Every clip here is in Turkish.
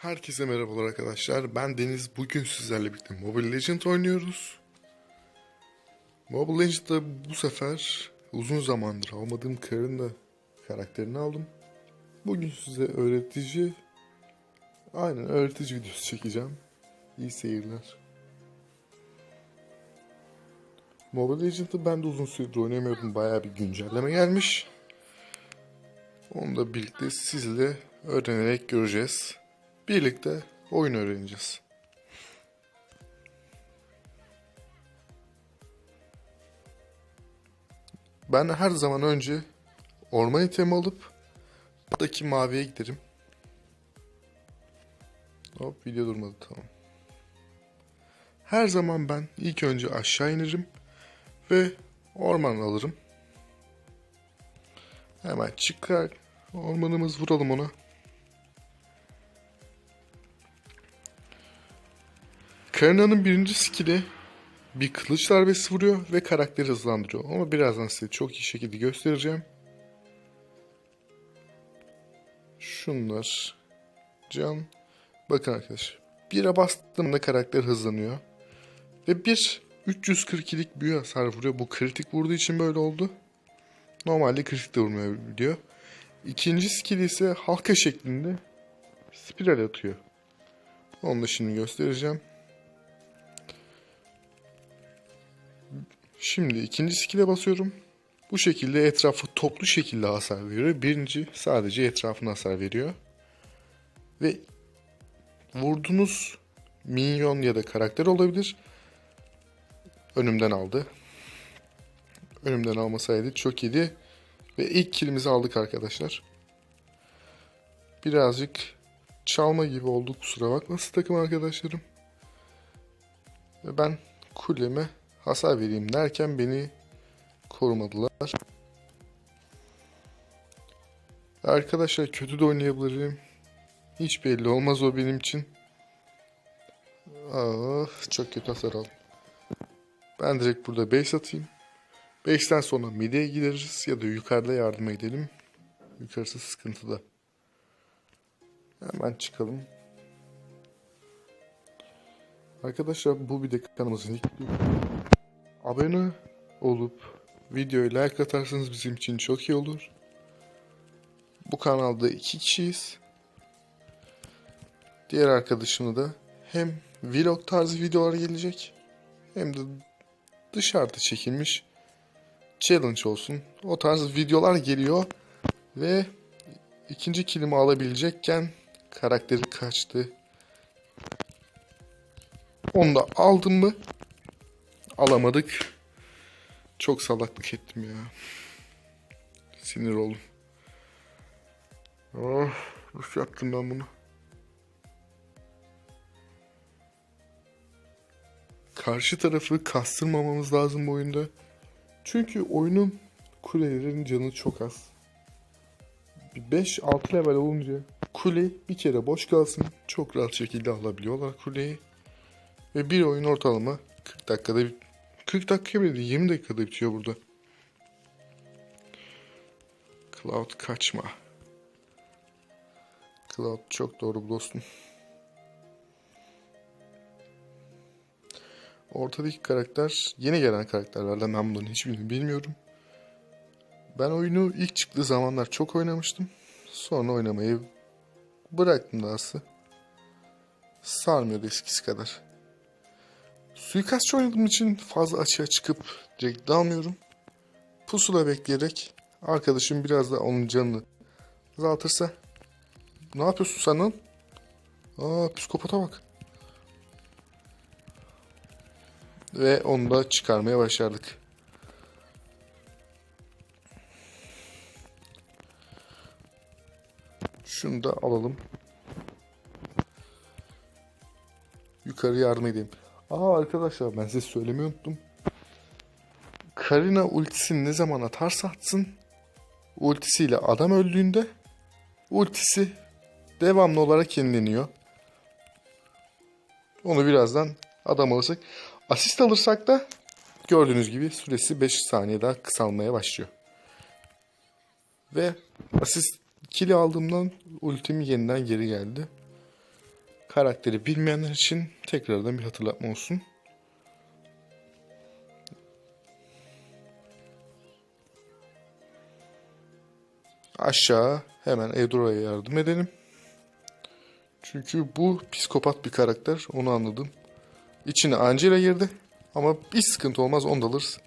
Herkese merhabalar arkadaşlar. Ben Deniz. Bugün sizlerle birlikte Mobile Legend oynuyoruz. Mobile Legend'da bu sefer uzun zamandır almadığım karın da karakterini aldım. Bugün size öğretici, aynen öğretici videosu çekeceğim. İyi seyirler. Mobile Legends'ı ben de uzun süredir oynamıyordum. Bayağı bir güncelleme gelmiş. Onu da birlikte sizle öğrenerek göreceğiz. Birlikte oyun öğreneceğiz. Ben her zaman önce orman itemi alıp buradaki maviye giderim. Hop video durmadı tamam. Her zaman ben ilk önce aşağı inirim ve orman alırım. Hemen çıkar ormanımız vuralım ona. Karina'nın birinci skill'i bir kılıç darbesi vuruyor ve karakteri hızlandırıyor. Ama birazdan size çok iyi şekilde göstereceğim. Şunlar. Can. Bakın arkadaşlar. Bire bastığımda karakter hızlanıyor. Ve bir 342'lik büyü hasar vuruyor. Bu kritik vurduğu için böyle oldu. Normalde kritik de vurmayabiliyor. İkinci skill ise halka şeklinde spiral atıyor. Onu da şimdi göstereceğim. Şimdi ikinci skill'e basıyorum. Bu şekilde etrafı toplu şekilde hasar veriyor. Birinci sadece etrafına hasar veriyor. Ve vurduğunuz minyon ya da karakter olabilir. Önümden aldı. Önümden almasaydı çok iyiydi. Ve ilk killimizi aldık arkadaşlar. Birazcık çalma gibi oldu kusura bakmasın takım arkadaşlarım. Ve ben kuleme hasar vereyim derken beni korumadılar. Arkadaşlar kötü de oynayabilirim. Hiç belli olmaz o benim için. Ah, çok kötü hasar aldım. Ben direkt burada base atayım. Base'ten sonra mid'e gideriz ya da yukarıda yardıma gidelim. Yukarısı sıkıntıda. Hemen çıkalım. Arkadaşlar bu bir de kanalımızın ilk abone olup videoyu like atarsanız bizim için çok iyi olur. Bu kanalda iki kişiyiz. Diğer arkadaşımı da hem vlog tarzı videolar gelecek hem de dışarıda çekilmiş challenge olsun. O tarz videolar geliyor ve ikinci kilimi alabilecekken karakteri kaçtı. Onu da aldım mı? Alamadık. Çok salaklık ettim ya. Sinir oldum. Oh, nasıl yaptım ben bunu? Karşı tarafı kastırmamamız lazım bu oyunda. Çünkü oyunun kulelerin canı çok az. Bir 5-6 level olunca kule bir kere boş kalsın çok rahat şekilde alabiliyorlar kuleyi. Ve bir oyun ortalama 40 dakikada 40 dakika bile değil 20 dakikada bitiyor burada. Cloud kaçma. Cloud çok doğru dostum. Ortadaki karakter yeni gelen karakterlerden ben bunların hiçbirini bilmiyorum. Ben oyunu ilk çıktığı zamanlar çok oynamıştım. Sonra oynamayı bıraktım dahası. Sarmıyor eskisi kadar. Suikastçı oynadığım için fazla açığa çıkıp direkt dalmıyorum. Pusula bekleyerek arkadaşım biraz da onun canını azaltırsa ne yapıyorsun sen lan? Aa psikopata bak. Ve onu da çıkarmaya başardık. Şunu da alalım. Yukarı yardım edeyim. Aa arkadaşlar ben size söylemeyi unuttum. Karina ultisini ne zaman atarsa atsın ultisiyle adam öldüğünde ultisi devamlı olarak yenileniyor. Onu birazdan adam alırsak. Asist alırsak da gördüğünüz gibi süresi 5 saniye daha kısalmaya başlıyor. Ve asist kili aldığımdan ultim yeniden geri geldi. Karakteri bilmeyenler için tekrardan bir hatırlatma olsun. Aşağı hemen Edora'ya yardım edelim. Çünkü bu psikopat bir karakter onu anladım. İçine Angela girdi ama bir sıkıntı olmaz onu da alırız.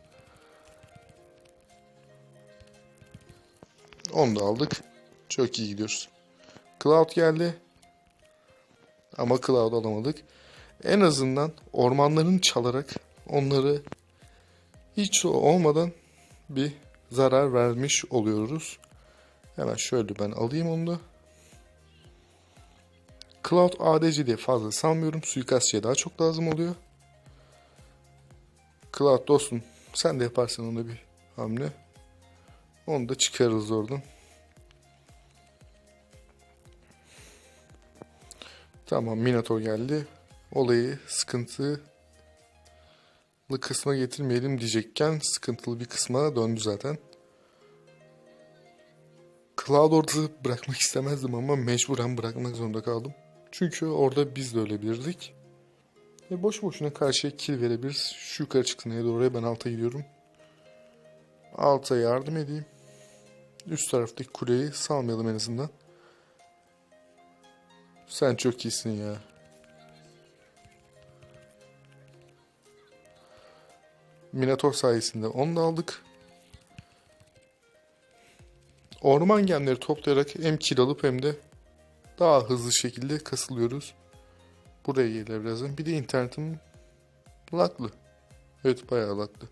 Onu da aldık. Çok iyi gidiyoruz. Cloud geldi. Ama Cloud alamadık. En azından ormanların çalarak onları hiç olmadan bir zarar vermiş oluyoruz. Hemen şöyle ben alayım onu da. Cloud ADC diye fazla sanmıyorum. Suikastçıya daha çok lazım oluyor. Cloud dostum sen de yaparsan onda bir hamle. Onu da çıkarırız oradan. Tamam Minotaur geldi. Olayı sıkıntılı kısma getirmeyelim diyecekken sıkıntılı bir kısma döndü zaten. Cloud orada bırakmak istemezdim ama mecburen bırakmak zorunda kaldım. Çünkü orada biz de ölebilirdik. E boş boşuna karşıya kill verebiliriz. Şu yukarı çıksın doğru ben alta gidiyorum. Alta yardım edeyim. Üst taraftaki kuleyi salmayalım en azından. Sen çok iyisin ya. Minator sayesinde onu da aldık. Orman gemleri toplayarak hem kill alıp hem de daha hızlı şekilde kasılıyoruz. Buraya gelir birazdan. Bir de internetim laklı. Evet bayağı laklı.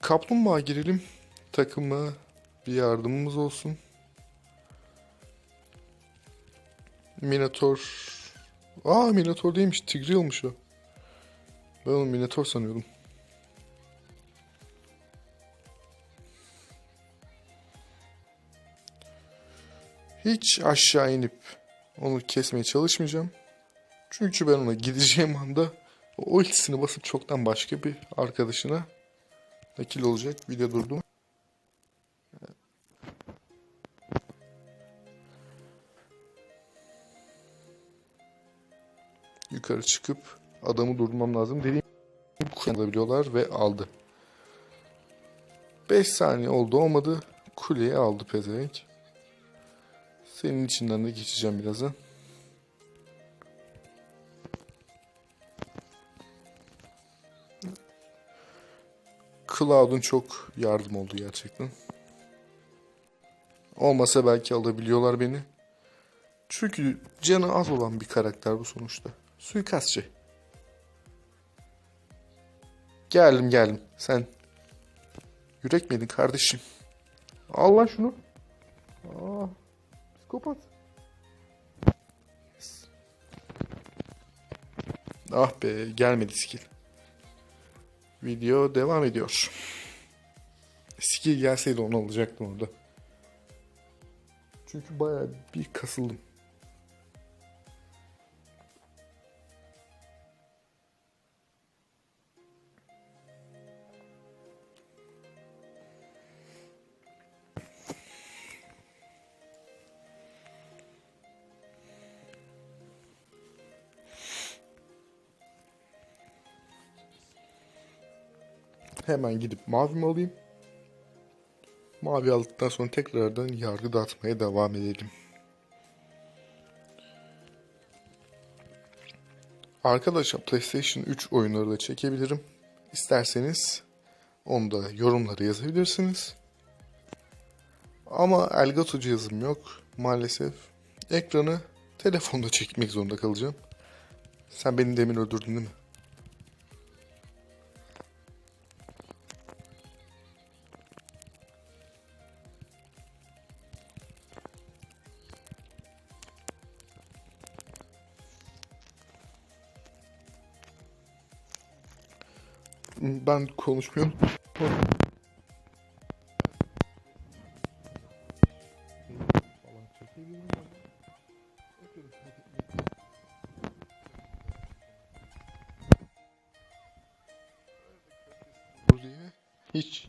Kaplumbağa girelim. Takıma bir yardımımız olsun. Minotaur. Aa Minotaur değilmiş. Tigreal'mış o. Ben onu Minotaur sanıyordum. Hiç aşağı inip onu kesmeye çalışmayacağım. Çünkü ben ona gideceğim anda o ultisini basıp çoktan başka bir arkadaşına nakil olacak. Video durdu. Yukarı çıkıp adamı durdurmam lazım. Dediğim gibi kullanabiliyorlar ve aldı. 5 saniye oldu olmadı. Kuleyi aldı pezevenk. Senin içinden de geçeceğim birazdan. Cloud'un çok yardım oldu gerçekten. Olmasa belki alabiliyorlar beni. Çünkü canı az olan bir karakter bu sonuçta. Suikastçı. Geldim geldim. Sen yürek miydin kardeşim? Al lan şunu. Aa, psikopat. Ah be gelmedi skill. Video devam ediyor. Skill gelseydi onu alacaktım orada. Çünkü bayağı bir kasıldım. Hemen gidip mavimi alayım. Mavi aldıktan sonra tekrardan yargı dağıtmaya devam edelim. Arkadaşlar PlayStation 3 oyunları da çekebilirim. İsterseniz onu da yorumlara yazabilirsiniz. Ama Elgato cihazım yok maalesef. Ekranı telefonda çekmek zorunda kalacağım. Sen beni demin öldürdün değil mi? Ben konuşmuyorum. Hiç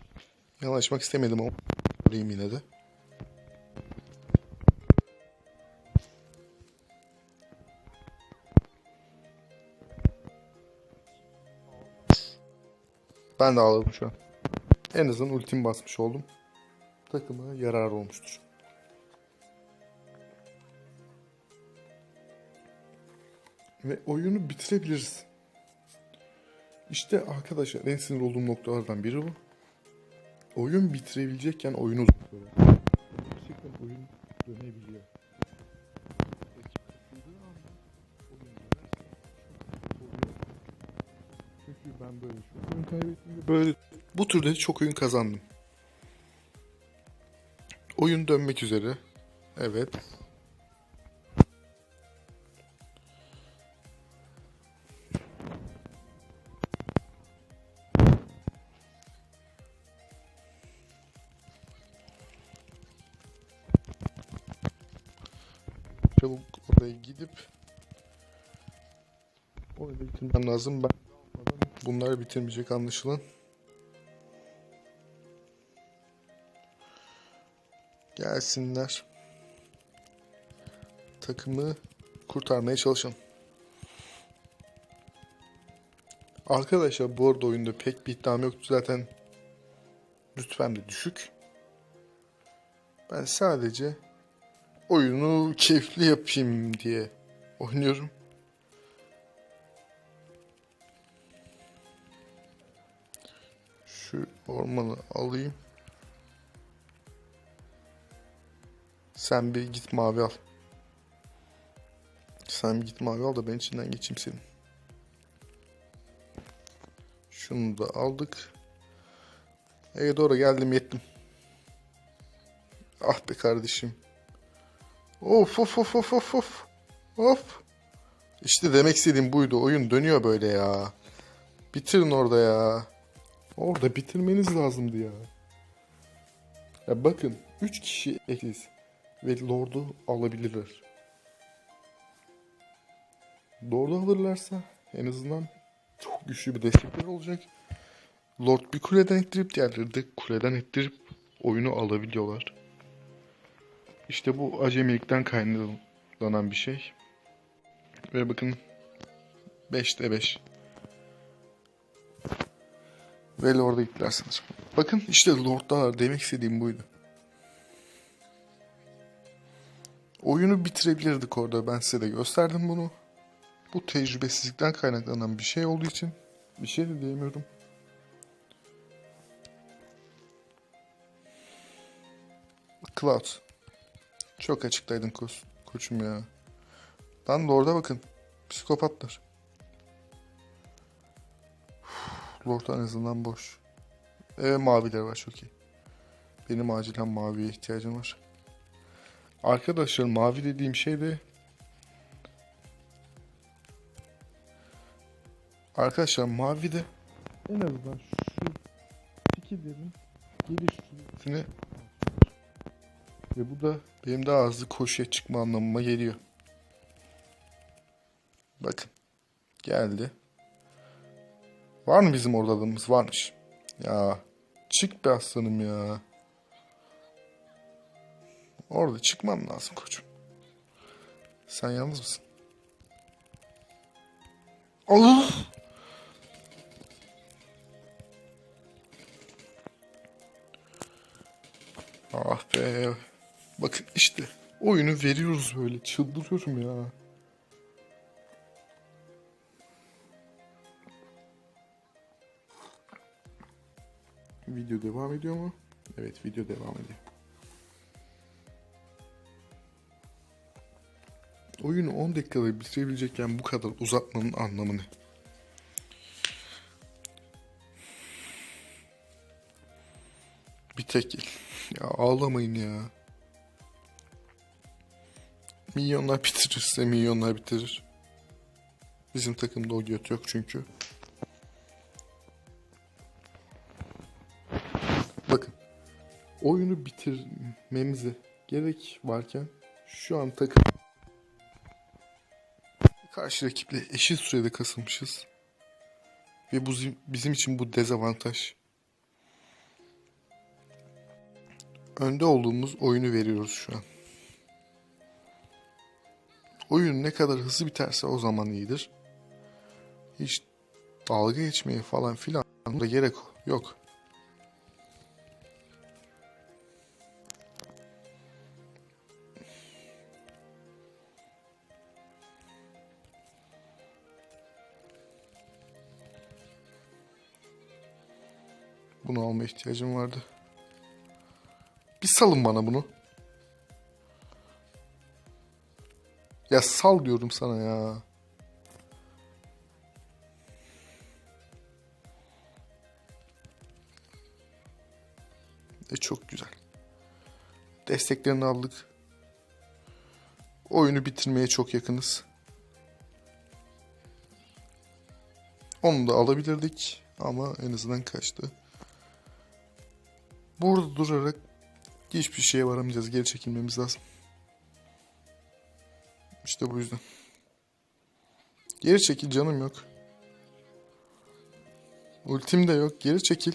yanaşmak istemedim ama yine de. Ben de ağladım şu an. En azından ultim basmış oldum. Takıma yarar olmuştur. Ve oyunu bitirebiliriz. İşte arkadaşlar en sinir olduğum noktalardan biri bu. Oyun bitirebilecekken oyunu uzatıyor. Gerçekten oyun dönebiliyor. Ben böyle oyun kaybettim böyle bu türde çok oyun kazandım. Oyun dönmek üzere. Evet. Çabuk oraya gidip oyunu bitirmem lazım. Ben bunlar bitirmeyecek anlaşılan. Gelsinler. Takımı kurtarmaya çalışalım. Arkadaşlar bu arada oyunda pek bir iddiam yoktu zaten. Rütbem de düşük. Ben sadece oyunu keyifli yapayım diye oynuyorum. Şu ormanı alayım. Sen bir git mavi al. Sen bir git mavi al da ben içinden geçeyim senin. Şunu da aldık. Ege doğru geldim yettim. Ah be kardeşim. Of of of of of of. Of. İşte demek istediğim buydu. Oyun dönüyor böyle ya. Bitirin orada ya. Orada bitirmeniz lazımdı ya. Ya bakın 3 kişi eksiz ve Lord'u alabilirler. Lord'u alırlarsa en azından çok güçlü bir destekler olacak. Lord bir kuleden ettirip diğerleri de kuleden ettirip oyunu alabiliyorlar. İşte bu acemilikten kaynaklanan bir şey. Ve bakın 5'te 5. Ve Lord'a gittiler sanırım. Bakın işte Lord'dalar demek istediğim buydu. Oyunu bitirebilirdik orada. Ben size de gösterdim bunu. Bu tecrübesizlikten kaynaklanan bir şey olduğu için bir şey de diyemiyorum. Cloud. Çok açıktaydın koç, koçum ya. Lan Lord'a bakın. Psikopatlar. Lord en azından boş. Evet maviler var çok iyi. Benim acilen maviye ihtiyacım var. Arkadaşlar mavi dediğim şey de Arkadaşlar mavi de en azından şu fikirlerin geliş süresini ve bu da benim daha hızlı koşuya çıkma anlamıma geliyor. Bakın. Geldi. Var mı bizim orada adamımız? Varmış. Ya çık be aslanım ya. Orada çıkmam lazım koçum. Sen yalnız mısın? Allah! Ah be. Bakın işte oyunu veriyoruz böyle. Çıldırıyorum ya. Ediyor mu? Evet video devam ediyor. Oyunu 10 dakikada bitirebilecekken bu kadar uzatmanın anlamı ne? Bir tek. Ya ağlamayın ya. Milyonlar bitirirse milyonlar bitirir. Bizim takımda o göt yok çünkü. Oyunu bitirmemize gerek varken şu an takım karşı rakiple eşit sürede kasılmışız. Ve bu bizim için bu dezavantaj. Önde olduğumuz oyunu veriyoruz şu an. Oyun ne kadar hızlı biterse o zaman iyidir. Hiç dalga geçmeye falan filan da gerek Yok. Bunu alma ihtiyacım vardı. Bir salın bana bunu. Ya sal diyorum sana ya. E çok güzel. Desteklerini aldık. Oyunu bitirmeye çok yakınız. Onu da alabilirdik ama en azından kaçtı. Burada durarak hiçbir şeye varamayacağız. Geri çekilmemiz lazım. İşte bu yüzden. Geri çekil canım yok. Ultim de yok. Geri çekil.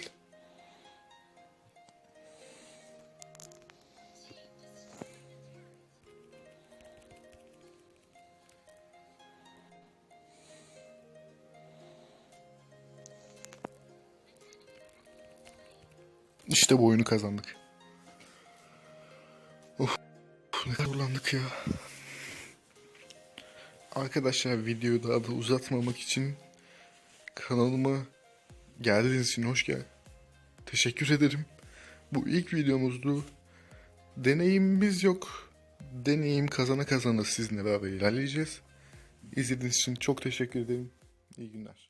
İşte bu oyunu kazandık. Of, ne kadar zorlandık ya. Arkadaşlar videoyu daha da uzatmamak için kanalıma geldiğiniz için hoş gel. Teşekkür ederim. Bu ilk videomuzdu. Deneyimimiz yok. Deneyim kazana kazana sizinle beraber ilerleyeceğiz. İzlediğiniz için çok teşekkür ederim. İyi günler.